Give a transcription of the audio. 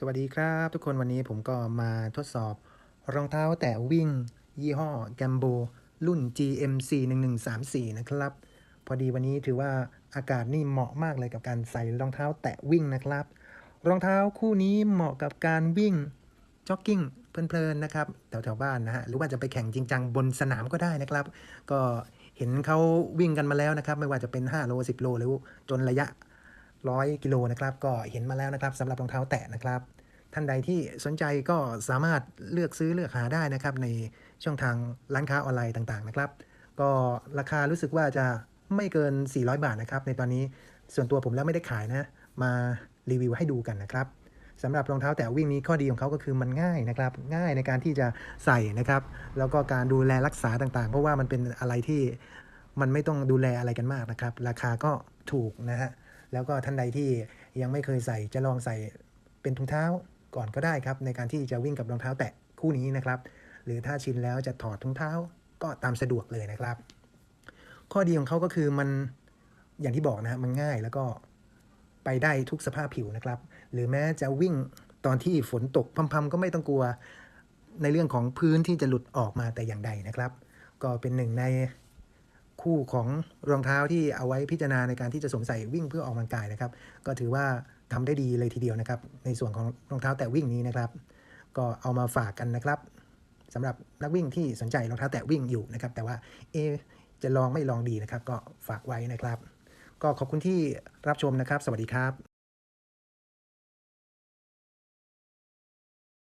สวัสดีครับทุกคนวันนี้ผมก็มาทดสอบรองเท้าแตะวิ่ง ยี่ห้อ g a m b o รุ่น GMC 1134 นะครับ พอดีวันนี้ถือว่าอากาศนี่เหมาะมากเลยกับการใส่รองเท้าแตะวิ่งนะครับ รองเท้าคู่นี้เหมาะกับการวิ่งจ็อกกิ้งเพลินๆนะครับแถวๆบ้านนะฮะหรือว่าจะไปแข่งจริงจังบนสนามก็ได้นะครับ ก็เห็นเขาวิ่งกันมาแล้วนะครับ ไม่ว่าจะเป็น 5 โล 10 โลหรือจนระยะ ร้อยกิโลนะครับ ก็เห็นมาแล้วนะครับสำหรับรองเท้าแตะนะครับ ท่านใดที่สนใจก็สามารถเลือกซื้อเลือกหาได้นะครับ ในช่องทางร้านค้าออนไลน์ต่างๆนะครับ ก็ราคารู้สึกว่าจะไม่เกิน 400 บาทนะครับ ในตอนนี้ส่วนตัวผมแล้วไม่ได้ขายนะ มารีวิวให้ดูกันนะครับสำหรับรองเท้าแตะวิ่งนี้ข้อดีของเขาก็คือมันง่ายนะครับ ง่ายในการที่จะใส่นะครับ แล้วก็การดูแลรักษาต่างๆ เพราะว่ามันเป็นอะไรที่มันไม่ต้องดูแลอะไรกันมากนะครับ ราคาก็ถูกนะฮะ แล้วก็ท่านใดที่ยังไม่เคยใส่จะลองใส่เป็นถุงเท้าก่อนก็ได้ครับ ในการที่จะวิ่งกับรองเท้าแตะคู่นี้นะครับ หรือถ้าชินแล้วจะถอดถุงเท้าก็ตามสะดวกเลยนะครับ ข้อดีของเขาก็คือมันอย่างที่บอกนะมันง่ายแล้วก็ไปได้ทุกสภาพผิวนะครับ หรือแม้จะวิ่งตอนที่ฝนตกพรำๆก็ไม่ต้องกลัวในเรื่องของพื้นที่จะหลุดออกมาแต่อย่างใดนะครับ ก็เป็นหนึ่งใน คู่ของรองเท้าที่เอาไว้พิจารณาในการที่จะสวมใส่วิ่งเพื่อออกกำลังกายนะครับ ก็ถือว่าทำได้ดีเลยทีเดียวนะครับ ในส่วนของรองเท้าแตะวิ่งนี้นะครับ ก็เอามาฝากกันนะครับสำหรับนักวิ่งที่สนใจรองเท้าแตะวิ่งอยู่นะครับ แต่ว่าเอจะลองไม่ลองดีนะครับ ก็ฝากไว้นะครับ ก็ขอบคุณที่รับชมนะครับ สวัสดีครับ